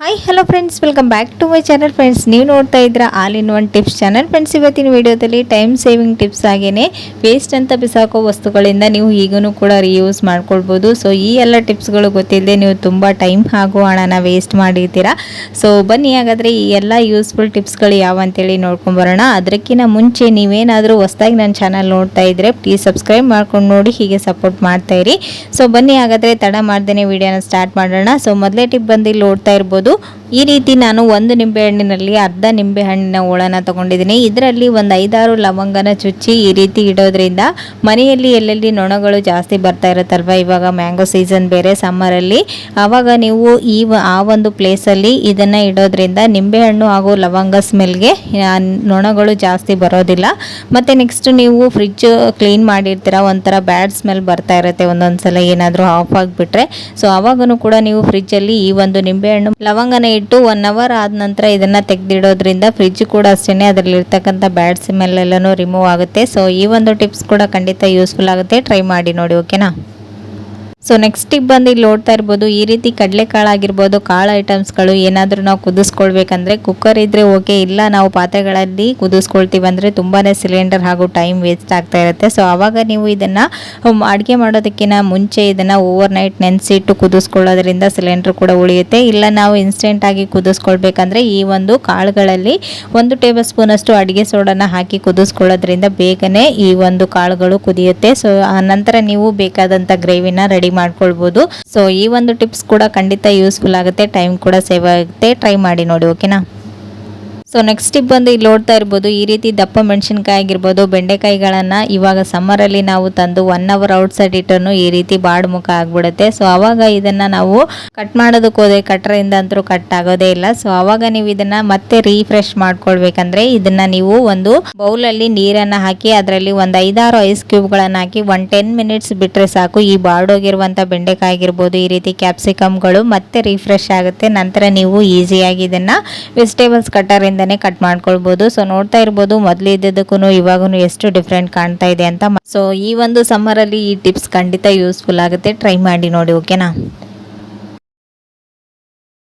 Hi hello friends welcome back to my channel friends ನೀವು ನೋಡ್ತಾ ಇದ್ದೀರಾ all in one tips channel friends ಇವತ್ತಿನ ವಿಡಿಯೋದಲ್ಲಿ ಟೈಮ್ ಸೇವಿಂಗ್ ಟಿಪ್ಸ್ ಆಗೇನೆ ವೇಸ್ಟ್ ಅಂತ ಬಿಸಾಕೋ ವಸ್ತುಗಳಿಂದ ನೀವು ಈಗೂ ಕೂಡ ರೀಯೂಸ್ ಮಾಡ್ಕೊಳ್ಬೋದು. ಸೊ ಈ ಎಲ್ಲ ಟಿಪ್ಸ್ಗಳು ಗೊತ್ತಿಲ್ಲದೆ ನೀವು ತುಂಬ ಟೈಮ್ ಹಾಗೂ ಹಣನ ವೇಸ್ಟ್ ಮಾಡಿರ್ತೀರಾ. ಸೊ ಬನ್ನಿ ಹಾಗಾದರೆ ಈ ಎಲ್ಲ ಯೂಸ್ಫುಲ್ ಟಿಪ್ಸ್ಗಳು ಯಾವ ಅಂತೇಳಿ ನೋಡ್ಕೊಂಬರೋಣ ಅದಕ್ಕಿಂತ ಮುಂಚೆ ನೀವೇನಾದರೂ ಹೊಸದಾಗಿ ನನ್ನ ಚಾನಲ್ ನೋಡ್ತಾ ಇದ್ದರೆ ಪ್ಲೀಸ್ ಸಬ್ಸ್ಕ್ರೈಬ್ ಮಾಡ್ಕೊಂಡು ನೋಡಿ, ಹೀಗೆ ಸಪೋರ್ಟ್ ಮಾಡ್ತಾ ಇರಿ. ಸೊ ಬನ್ನಿ ಹಾಗಾದರೆ ತಡ ಮಾಡ್ದೇನೆ ವಿಡಿಯೋನ ಸ್ಟಾರ್ಟ್ ಮಾಡೋಣ. ಸೊ ಮೊದಲೇ ಟಿಪ್ ಬಂದು ಇಲ್ಲಿ ನೋಡ್ತಾ ಇರ್ಬೋದು. ಅದು ಈ ರೀತಿ ನಾನು ಒಂದು ನಿಂಬೆ ಹಣ್ಣಿನಲ್ಲಿ ಅರ್ಧ ನಿಂಬೆ ಹಣ್ಣಿನ ಹೋಳನ ತಗೊಂಡಿದ್ದೀನಿ. ಇದರಲ್ಲಿ ಒಂದು ಐದಾರು ಲವಂಗನ ಚುಚ್ಚಿ ಈ ರೀತಿ ಇಡೋದ್ರಿಂದ ಮನೆಯಲ್ಲಿ ಎಲ್ಲೆಲ್ಲಿ ನೊಣಗಳು ಜಾಸ್ತಿ ಬರ್ತಾ ಇರುತ್ತಲ್ವ, ಇವಾಗ ಮ್ಯಾಂಗೋ ಸೀಸನ್ ಬೇರೆ ಸಮ್ಮರಲ್ಲಿ ಆವಾಗ ನೀವು ಈ ಆ ಒಂದು ಪ್ಲೇಸಲ್ಲಿ ಇದನ್ನು ಇಡೋದ್ರಿಂದ ನಿಂಬೆಹಣ್ಣು ಹಾಗೂ ಲವಂಗ ಸ್ಮೆಲ್ಗೆ ನೊಣಗಳು ಜಾಸ್ತಿ ಬರೋದಿಲ್ಲ. ಮತ್ತು ನೆಕ್ಸ್ಟ್ ನೀವು ಫ್ರಿಜ್ ಕ್ಲೀನ್ ಮಾಡಿರ್ತೀರ, ಒಂಥರ ಬ್ಯಾಡ್ ಸ್ಮೆಲ್ ಬರ್ತಾ ಇರುತ್ತೆ ಒಂದೊಂದು ಸಲ ಏನಾದರೂ ಆಫ್ ಆಗಿಬಿಟ್ರೆ. ಸೊ ಆವಾಗೂ ಕೂಡ ನೀವು ಫ್ರಿಜ್ಜಲ್ಲಿ ಈ ಒಂದು ನಿಂಬೆಹಣ್ಣು ಲವಂಗನ ಇಟ್ಟು ಒನ್ ಅವರ್ ಆದ ನಂತರ ಇದನ್ನು ತೆಗೆದಿಡೋದ್ರಿಂದ ಫ್ರಿಜ್ ಕೂಡ ಅಷ್ಟೇ ಅದರಲ್ಲಿರ್ತಕ್ಕಂಥ ಬ್ಯಾಡ್ ಸ್ಮೆಲ್ ಎಲ್ಲನೂ ರಿಮೂವ್ ಆಗುತ್ತೆ. ಸೊ ಈ ಒಂದು ಟಿಪ್ಸ್ ಕೂಡ ಖಂಡಿತ ಯೂಸ್ಫುಲ್ ಆಗುತ್ತೆ. ಟ್ರೈ ಮಾಡಿ ನೋಡಿ ಓಕೆನಾ ಸೊ ನೆಕ್ಸ್ಟ್ ಟಿಪ್ ಬಂದು ಇಲ್ಲಿ ನೋಡ್ತಾ ಇರ್ಬೋದು, ಈ ರೀತಿ ಕಡಲೆಕಾಳು ಆಗಿರ್ಬೋದು, ಕಾಳು ಐಟಮ್ಸ್ಗಳು ಏನಾದರೂ ನಾವು ಕುದಿಸ್ಕೊಳ್ಬೇಕಂದ್ರೆ ಕುಕ್ಕರ್ ಇದ್ದರೆ ಓಕೆ ಇಲ್ಲ ನಾವು ಪಾತ್ರೆಗಳಲ್ಲಿ ಕುದಿಸ್ಕೊಳ್ತೀವಿ ಅಂದರೆ ತುಂಬಾ ಸಿಲಿಂಡರ್ ಹಾಗೂ ಟೈಮ್ ವೇಸ್ಟ್ ಆಗ್ತಾ ಇರುತ್ತೆ. ಸೊ ಆವಾಗ ನೀವು ಇದನ್ನು ಅಡುಗೆ ಮಾಡೋದಕ್ಕಿಂತ ಮುಂಚೆ ಇದನ್ನು ಓವರ್ ನೈಟ್ ನೆನೆಸಿಟ್ಟು ಕುದಿಸ್ಕೊಳ್ಳೋದ್ರಿಂದ ಸಿಲಿಂಡರ್ ಕೂಡ ಉಳಿಯುತ್ತೆ. ಇಲ್ಲ ನಾವು ಇನ್ಸ್ಟೆಂಟಾಗಿ ಕುದಿಸ್ಕೊಳ್ಬೇಕಂದ್ರೆ ಈ ಒಂದು ಕಾಳುಗಳಲ್ಲಿ ಒಂದು ಟೇಬಲ್ ಸ್ಪೂನಷ್ಟು ಅಡುಗೆ ಸೋಡನ ಹಾಕಿ ಕುದಿಸ್ಕೊಳ್ಳೋದ್ರಿಂದ ಬೇಗನೆ ಈ ಒಂದು ಕಾಳುಗಳು ಕುದಿಯುತ್ತೆ. ಸೊ ಆ ನಂತರ ನೀವು ಬೇಕಾದಂಥ ಗ್ರೇವಿನ ರೆಡಿ ಮಾಡ್ಕೊಳ್ಬೋದು. ಸೊ ಈ ಒಂದು ಟಿಪ್ಸ್ ಕೂಡ ಖಂಡಿತ ಯೂಸ್ಫುಲ್ ಆಗುತ್ತೆ. ಟೈಮ್ ಕೂಡ ಸೇವ್ ಆಗುತ್ತೆ. ಟ್ರೈ ಮಾಡಿ ನೋಡಿ ಓಕೆನಾ ಸೊ ನೆಕ್ಸ್ಟ್ ಟಿಪ್ ಬಂದು ಇಲ್ಲಿ ನೋಡ್ತಾ ಇರ್ಬೋದು, ಈ ರೀತಿ ದಪ್ಪ ಮೆಣಸಿನ್ಕಾಯಿ ಆಗಿರ್ಬೋದು, ಬೆಂಡೆಕಾಯಿಗಳನ್ನು ಇವಾಗ ಸಮ್ಮರಲ್ಲಿ ನಾವು ತಂದು ಒನ್ ಅವರ್ ಔಟ್ ಸೈಡ್ ಇಟ್ಟನು ಈ ರೀತಿ ಬಾಡ್ ಮುಖ ಆಗ್ಬಿಡುತ್ತೆ. ಸೊ ಅವಾಗ ಇದನ್ನು ನಾವು ಕಟ್ ಮಾಡೋದಕ್ಕೆ ಹೋದೆ ಕಟ್ರಿಂದ ಅಂತೂ ಕಟ್ ಆಗೋದೇ ಇಲ್ಲ. ಸೊ ಅವಾಗ ನೀವು ಇದನ್ನು ಮತ್ತೆ ರೀಫ್ರೆಶ್ ಮಾಡ್ಕೊಳ್ಬೇಕಂದ್ರೆ ಇದನ್ನು ನೀವು ಒಂದು ಬೌಲಲ್ಲಿ ನೀರನ್ನು ಹಾಕಿ, ಅದರಲ್ಲಿ ಒಂದು ಐದಾರು ಐಸ್ ಕ್ಯೂಬ್ಗಳನ್ನು ಹಾಕಿ ಒನ್ ಟೆನ್ ಮಿನಿಟ್ಸ್ ಬಿಟ್ಟರೆ ಸಾಕು. ಈ ಬಾಡೋಗಿರುವಂಥ ಬೆಂಡೆಕಾಯಿ ಆಗಿರ್ಬೋದು, ಈ ರೀತಿ ಕ್ಯಾಪ್ಸಿಕಮ್ಗಳು ಮತ್ತೆ ರೀಫ್ರೆಶ್ ಆಗುತ್ತೆ. ನಂತರ ನೀವು ಈಸಿಯಾಗಿ ಇದನ್ನು ವೆಜಿಟೇಬಲ್ಸ್ ಕಟ್ಟರಿಂದನೇ ಕಟ್ ಮಾಡ್ಕೊಳ್ಬಹುದು ಸೊ ನೋಡ್ತಾ ಇರ್ಬೋದು, ಮೊದಲು ಇದ್ದದಕ್ಕೂ ಇವಾಗೂ ಎಷ್ಟು ಡಿಫ್ರೆಂಟ್ ಕಾಣ್ತಾ ಇದೆ ಅಂತ ಸೊ ಈ ಒಂದು ಸಮ್ಮರ್ ಅಲ್ಲಿ ಈ ಟಿಪ್ಸ್ ಖಂಡಿತ ಯೂಸ್ಫುಲ್ ಆಗುತ್ತೆ. ಟ್ರೈ ಮಾಡಿ ನೋಡಿ ಓಕೆನಾ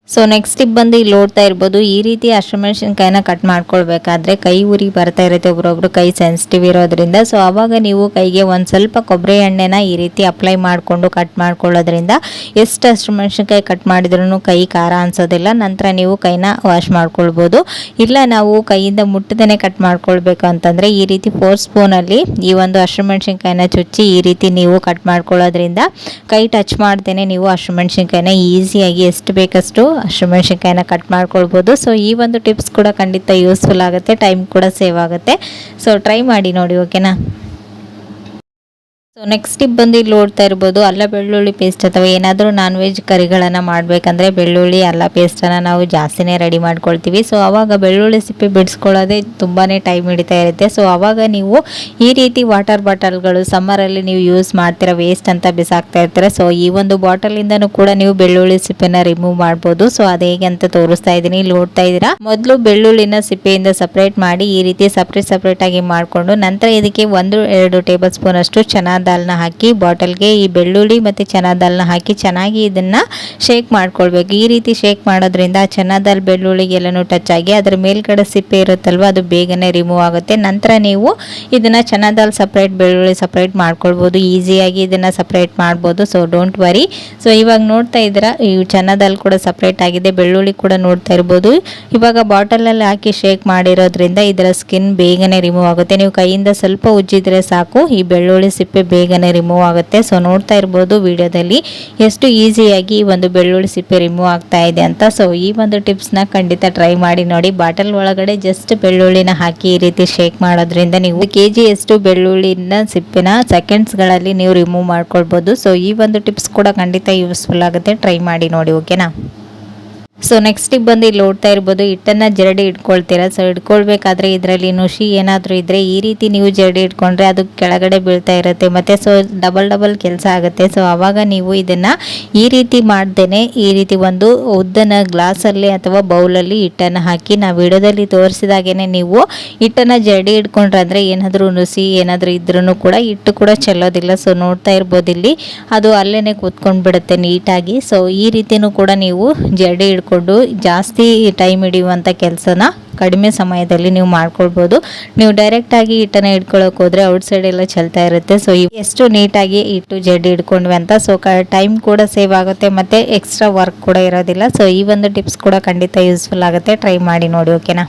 ಸೊ ನೆಕ್ಸ್ಟ್ ಟಿಪ್ ಬಂದು ಇಲ್ಲಿ ನೋಡ್ತಾ ಇರ್ಬೋದು, ಈ ರೀತಿ ಹಸಿಮೆಣಸಿನ್ಕಾಯಿನ ಕಟ್ ಮಾಡ್ಕೊಳ್ಬೇಕಾದ್ರೆ ಕೈ ಉರಿ ಬರ್ತಾ ಇರುತ್ತೆ ಒಬ್ರೊಬ್ರು, ಕೈ ಸೆನ್ಸಿಟಿವ್ ಇರೋದ್ರಿಂದ. ಸೊ ಅವಾಗ ನೀವು ಕೈಗೆ ಒಂದು ಸ್ವಲ್ಪ ಕೊಬ್ಬರಿ ಎಣ್ಣೆನ ಈ ರೀತಿ ಅಪ್ಲೈ ಮಾಡಿಕೊಂಡು ಕಟ್ ಮಾಡ್ಕೊಳ್ಳೋದ್ರಿಂದ ಎಷ್ಟು ಹಸಿಮೆಣಸಿನ್ಕಾಯಿ ಕಟ್ ಮಾಡಿದ್ರೂ ಕೈ ಖಾರ ಅನ್ಸೋದಿಲ್ಲ. ನಂತರ ನೀವು ಕೈನ ವಾಶ್ ಮಾಡ್ಕೊಳ್ಬೋದು. ಇಲ್ಲ ನಾವು ಕೈಯಿಂದ ಮುಟ್ಟದೇ ಕಟ್ ಮಾಡ್ಕೊಳ್ಬೇಕು ಅಂತಂದರೆ ಈ ರೀತಿ ಫೋರ್ ಸ್ಪೂನಲ್ಲಿ ಈ ಒಂದು ಹಸಿಮೆಣಸಿನ್ಕಾಯಿನ ಚುಚ್ಚಿ ಈ ರೀತಿ ನೀವು ಕಟ್ ಮಾಡ್ಕೊಳ್ಳೋದ್ರಿಂದ ಕೈ ಟಚ್ ಮಾಡ್ದೇನೆ ನೀವು ಹಸಿಮೆಣಸಿನ್ಕಾಯಿನ ಈಸಿಯಾಗಿ ಎಷ್ಟು ಬೇಕಷ್ಟು ಹಸಿಮೆಣಸಿನ್ಕಾಯಿನ ಕಟ್ ಮಾಡ್ಕೊಳ್ಬೋದು. ಸೊ ಈ ಒಂದು ಟಿಪ್ಸ್ ಕೂಡ ಖಂಡಿತ ಯೂಸ್ಫುಲ್ ಆಗುತ್ತೆ ಟೈಮ್ ಕೂಡ ಸೇವ್ ಆಗುತ್ತೆ. ಸೊ ಟ್ರೈ ಮಾಡಿ ನೋಡಿ ಓಕೆನಾ ಸೊ ನೆಕ್ಸ್ಟ್ ಟಿಪ್ ಬಂದು ಇಲ್ಲಿ ನೋಡ್ತಾ ಇರ್ಬೋದು, ಅಲ್ಲ ಬೆಳ್ಳುಳ್ಳಿ ಪೇಸ್ಟ್ ಅಥವಾ ಏನಾದರೂ ನಾನ್ ವೆಜ್ ಕರಿಗಳನ್ನು ಮಾಡಬೇಕಂದ್ರೆ ಬೆಳ್ಳುಳ್ಳಿ, ಅಲ್ಲ ಪೇಸ್ಟನ್ನು ನಾವು ಜಾಸ್ತಿನೇ ರೆಡಿ ಮಾಡ್ಕೊಳ್ತೀವಿ. ಸೊ ಆವಾಗ ಬೆಳ್ಳುಳ್ಳಿ ಸಿಪ್ಪೆ ಬಿಡಿಸ್ಕೊಳ್ಳೋದೇ ತುಂಬಾ ಟೈಮ್ ಹಿಡಿತಾ ಇರುತ್ತೆ. ಸೊ ಆವಾಗ ನೀವು ಈ ರೀತಿ ವಾಟರ್ ಬಾಟಲ್ಗಳು ಸಮ್ಮರಲ್ಲಿ ನೀವು ಯೂಸ್ ಮಾಡ್ತೀರಾ ವೇಸ್ಟ್ ಅಂತ ಬಿಸಾಕ್ತಾ ಇರ್ತೀರ. ಸೊ ಈ ಒಂದು ಬಾಟಲಿಂದನೂ ಕೂಡ ನೀವು ಬೆಳ್ಳುಳ್ಳಿ ಸಿಪ್ಪೆನ ರಿಮೂವ್ ಮಾಡ್ಬೋದು. ಸೊ ಅದು ಹೇಗೆ ಅಂತ ತೋರಿಸ್ತಾ ಇದ್ದೀನಿ. ಇಲ್ಲಿ ನೋಡ್ತಾ ಇದ್ದೀರಾ? ಮೊದಲು ಬೆಳ್ಳುಳ್ಳಿನ ಸಿಪ್ಪೆಯಿಂದ ಸಪ್ರೇಟ್ ಮಾಡಿ ಈ ರೀತಿ ಸಪ್ರೇಟ್ ಸಪ್ರೇಟ್ ಆಗಿ ಮಾಡಿಕೊಂಡು, ನಂತರ ಇದಕ್ಕೆ ಒಂದು, ಎರಡು ಟೇಬಲ್ ಸ್ಪೂನ್ ಅಷ್ಟು ಚನಾ ದಾಲ್ನ ಹಾಕಿ, ಬಾಟಲ್ಗೆ ಈ ಬೆಳ್ಳುಳ್ಳಿ ಮತ್ತು ಚನಾ ದಾಲ್ನ ಹಾಕಿ ಚೆನ್ನಾಗಿ ಇದನ್ನು ಶೇಕ್ ಮಾಡ್ಕೊಳ್ಬೇಕು. ಈ ರೀತಿ ಶೇಕ್ ಮಾಡೋದ್ರಿಂದ ಚನಾ ದಾಲ್ ಬೆಳ್ಳುಳ್ಳಿಗೆಲ್ಲನೂ ಟಚ್ ಆಗಿ ಅದರ ಮೇಲ್ಗಡೆ ಸಿಪ್ಪೆ ಇರುತ್ತಲ್ವ, ಅದು ಬೇಗನೆ ರಿಮೂವ್ ಆಗುತ್ತೆ. ನಂತರ ನೀವು ಇದನ್ನು ಚನಾ ದಾಲ್ ಸಪ್ರೇಟ್ ಬೆಳ್ಳುಳ್ಳಿ ಸಪ್ರೇಟ್ ಮಾಡ್ಕೊಳ್ಬೋದು. ಈಸಿಯಾಗಿ ಇದನ್ನು ಸಪ್ರೇಟ್ ಮಾಡ್ಬೋದು. ಸೊ ಡೋಂಟ್ ವರಿ ಸೊ ಇವಾಗ ನೋಡ್ತಾ ಇದ್ದೀರಾ? ಈ ಚನಾ ದಾಲ್ ಕೂಡ ಸಪ್ರೇಟ್ ಆಗಿದೆ, ಬೆಳ್ಳುಳ್ಳಿ ಕೂಡ ನೋಡ್ತಾ ಇರ್ಬೋದು. ಇವಾಗ ಬಾಟಲಲ್ಲಿ ಹಾಕಿ ಶೇಕ್ ಮಾಡಿರೋದ್ರಿಂದ ಇದರ ಸ್ಕಿನ್ ಬೇಗನೆ ರಿಮೂವ್ ಆಗುತ್ತೆ. ನೀವು ಕೈಯಿಂದ ಸ್ವಲ್ಪ ಉಜ್ಜಿದ್ರೆ ಸಾಕು, ಈ ಬೆಳ್ಳುಳ್ಳಿ ಸಿಪ್ಪೆ ಬೇಗನೆ ರಿಮೂವ್ ಆಗುತ್ತೆ. ಸೊ ನೋಡ್ತಾ ಇರ್ಬೋದು ವಿಡಿಯೋದಲ್ಲಿ ಎಷ್ಟು ಈಸಿಯಾಗಿ ಈ ಒಂದು ಬೆಳ್ಳುಳ್ಳಿ ಸಿಪ್ಪೆ ರಿಮೂವ್ ಆಗ್ತಾ ಇದೆ ಅಂತ. ಸೊ ಈ ಒಂದು ಟಿಪ್ಸ್ನ ಖಂಡಿತ ಟ್ರೈ ಮಾಡಿ ನೋಡಿ. ಬಾಟಲ್ ಒಳಗಡೆ ಜಸ್ಟ್ ಬೆಳ್ಳುಳ್ಳಿನ ಹಾಕಿ ಈ ರೀತಿ ಶೇಕ್ ಮಾಡೋದ್ರಿಂದ ನೀವು ಕೆ ಜಿಯಷ್ಟು ಬೆಳ್ಳುಳ್ಳಿನ ಸಿಪ್ಪಿನ ಸೆಕೆಂಡ್ಸ್ಗಳಲ್ಲಿ ನೀವು ರಿಮೂವ್ ಮಾಡ್ಕೊಳ್ಬೋದು. ಸೊ ಈ ಒಂದು ಟಿಪ್ಸ್ ಕೂಡ ಖಂಡಿತ ಯೂಸ್ಫುಲ್ ಆಗುತ್ತೆ. ಟ್ರೈ ಮಾಡಿ ನೋಡಿ ಓಕೆನಾ ಸೊ ನೆಕ್ಸ್ಟ್ ಬಂದು ಇಲ್ಲಿ ನೋಡ್ತಾ ಇರ್ಬೋದು. ಹಿಟ್ಟನ್ನು ಜರಡಿ ಇಟ್ಕೊಳ್ತೀರಾ? ಸೊ ಇಟ್ಕೊಳ್ಬೇಕಾದ್ರೆ ಇದರಲ್ಲಿ ನುಷಿ ಏನಾದರೂ ಇದ್ದರೆ ಈ ರೀತಿ ನೀವು ಜರಡಿ ಇಟ್ಕೊಂಡ್ರೆ ಅದು ಕೆಳಗಡೆ ಬೀಳ್ತಾ ಇರುತ್ತೆ. ಮತ್ತು ಸೊ ಡಬಲ್ ಡಬಲ್ ಕೆಲಸ ಆಗುತ್ತೆ. ಸೊ ಆವಾಗ ನೀವು ಇದನ್ನು ಈ ರೀತಿ ಮಾಡ್ದೇನೆ ಈ ರೀತಿ ಒಂದು ಉದ್ದನ ಗ್ಲಾಸಲ್ಲಿ ಅಥವಾ ಬೌಲಲ್ಲಿ ಹಿಟ್ಟನ್ನು ಹಾಕಿ ನಾವು ವಿಡಿಯೋದಲ್ಲಿ ತೋರಿಸಿದಾಗೇ ನೀವು ಹಿಟ್ಟನ್ನು ಜರಡಿ ಇಟ್ಕೊಂಡ್ರೆ ಅಂದರೆ ಏನಾದರೂ ನುಸಿ ಏನಾದರೂ ಇದ್ರೂ ಕೂಡ ಹಿಟ್ಟು ಕೂಡ ಚೆಲ್ಲೋದಿಲ್ಲ. ಸೊ ನೋಡ್ತಾ ಇರ್ಬೋದು ಇಲ್ಲಿ. ಅದು ಅಲ್ಲೇ ಕೂತ್ಕೊಂಡು ಬಿಡುತ್ತೆ ನೀಟಾಗಿ. ಸೊ ಈ ರೀತಿಯೂ ಕೂಡ ನೀವು ಜರಡಿ ಹಿಡ್ಕೊಂಡು ಜಾಸ್ತಿ ಟೈಮ್ ಹಿಡಿಯುವಂಥ ಕೆಲಸನ ಕಡಿಮೆ ಸಮಯದಲ್ಲಿ ನೀವು ಮಾಡ್ಕೊಳ್ಬೋದು. ನೀವು ಡೈರೆಕ್ಟಾಗಿ ಹಿಟ್ಟನ್ನು ಹಿಡ್ಕೊಳ್ಳೋಕೆ ಹೋದರೆ ಔಟ್ ಸೈಡ್ ಎಲ್ಲ ಚೆಲ್ತಾ ಇರುತ್ತೆ. ಸೊ ಎಷ್ಟು ನೀಟಾಗಿ ಇಟ್ಟು ಜಡ್ಡಿ ಹಿಡ್ಕೊಂಡ್ವಿ ಅಂತ ಸೊ ಟೈಮ್ ಕೂಡ ಸೇವ್ ಆಗುತ್ತೆ ಮತ್ತು ಎಕ್ಸ್ಟ್ರಾ ವರ್ಕ್ ಕೂಡ ಇರೋದಿಲ್ಲ. ಸೊ ಈ ಒಂದು ಟಿಪ್ಸ್ ಕೂಡ ಖಂಡಿತ ಯೂಸ್ಫುಲ್ ಆಗುತ್ತೆ. ಟ್ರೈ ಮಾಡಿ ನೋಡಿ ಓಕೆನಾ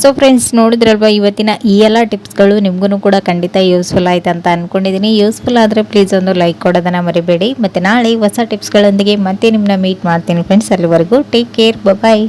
ಸೊ ಫ್ರೆಂಡ್ಸ್ ನೋಡಿದ್ರಲ್ವ, ಇವತ್ತಿನ ಈ ಎಲ್ಲ ಟಿಪ್ಸ್ಗಳು ನಿಮಗೂ ಕೂಡ ಖಂಡಿತ ಯೂಸ್ಫುಲ್ ಆಯ್ತು ಅಂತ ಅಂದ್ಕೊಂಡಿದ್ದೀನಿ ಯೂಸ್ಫುಲ್ ಆದರೆ ಪ್ಲೀಸ್ ಒಂದು ಲೈಕ್ ಕೊಡೋದನ್ನು ಮರಿಬೇಡಿ. ಮತ್ತು ನಾಳೆ ಹೊಸ ಟಿಪ್ಸ್ಗಳೊಂದಿಗೆ ಮತ್ತೆ ನಿಮ್ಮನ್ನ ಮೀಟ್ ಮಾಡ್ತೀನಿ ಫ್ರೆಂಡ್ಸ್ ಅಲ್ಲಿವರೆಗೂ ಟೇಕ್ ಕೇರ್ ಬಾಯ್